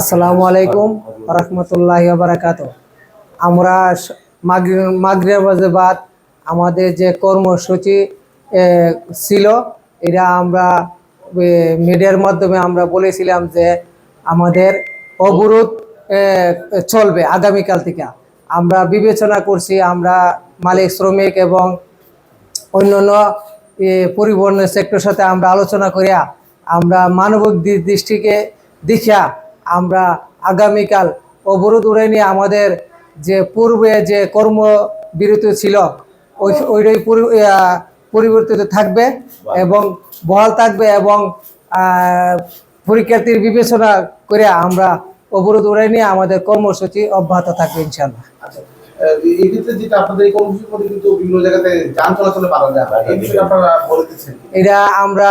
আসসালামু আলাইকুম রহমতুল্লাহ বারাকাত আমরা স- মাগরি- মাগরিবাজে বাদ আমাদের যে কর্মসূচি ছিল, এটা আমরা মিডিয়ার মাধ্যমে আমরা বলেছিলাম যে আমাদের অবরোধ চলবে আগামীকাল থেকে। আমরা বিবেচনা করছি আমরা মালিক, শ্রমিক এবং অন্যান্য পরিবহনের সেক্টর সাথে আমরা আলোচনা করিয়া আমরা মানবিক দৃষ্টিকে দেখিয়া আমরা আগামীকাল অবরোধ উড়াই নিয়ে আমাদের যে পূর্বে যে কর্মবিরতি ছিল ওই ওইটাই পরিবর্তিত থাকবে এবং বহাল থাকবে এবং পরীক্ষার্থীর বিবেচনা করে আমরা অবরোধ উড়াই নিয়ে আমাদের কর্মসূচি অব্যাহত থাকবে ইনশাল্লাহ আচ্ছা হয়? এটা আমরা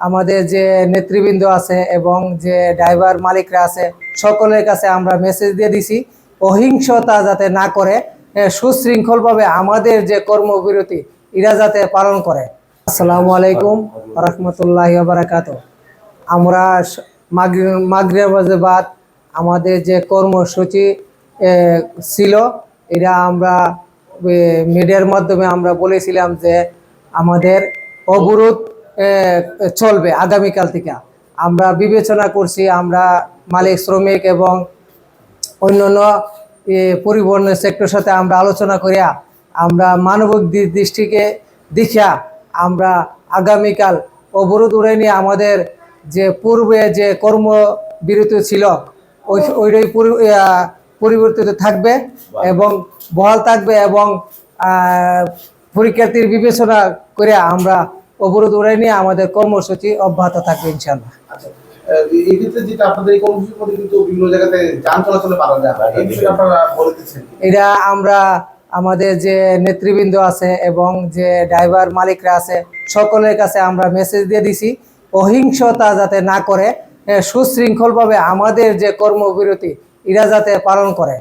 আমাদের যে নেতৃবৃন্দ আছে এবং যে ড্রাইভার মালিকরা আছে, সকলের কাছে আমরা মেসেজ দিয়ে দিছি, অহিংসতা যাতে না করে সুশৃঙ্খলভাবে আমাদের যে কর্মবিরতি, এরা যাতে পালন করে। আসসালামু আলাইকুম রহমতুল্লাহ বারাকাত আমরা স- মাগরি- মাগরিবাজে বাদ আমাদের যে কর্মসূচি ছিল এটা আমরা মিডিয়ার মাধ্যমে আমরা বলেছিলাম যে আমাদের অবরোধ চলবে আগামীকাল থেকে। আমরা বিবেচনা করছি আমরা মালিক শ্রমিক এবং অন্যান্য এ, পরিবহনের সেক্টর সাথে আমরা আলোচনা করিয়া আমরা মানবিক দৃষ্টিকে দেখিয়া আমরা আগামীকাল অবরোধ উড়াই নিয়ে আমাদের যে পূর্বে যে কর্মবিরতি ছিল ওই ওইটাই পরিবর্তিত থাকবে এবং বহাল থাকবে এবং পরীক্ষার্থীর বিবেচনা করে আমরা অবরোধ উড়াই নিয়ে আমাদের কর্মসূচি অব্যাহত থাকবে ইনশাল্লাহ আচ্ছা? এটা আমরা আমাদের যে নেতৃবৃন্দ আছে এবং যে ড্রাইভার মালিকরা আছে সকলের কাছে আমরা মেসেজ দিয়ে দিছি অহিংসতা যাতে না করে সুশৃঙ্খলভাবে আমাদের যে কর্মবিরতি এরা যাতে পালন করে।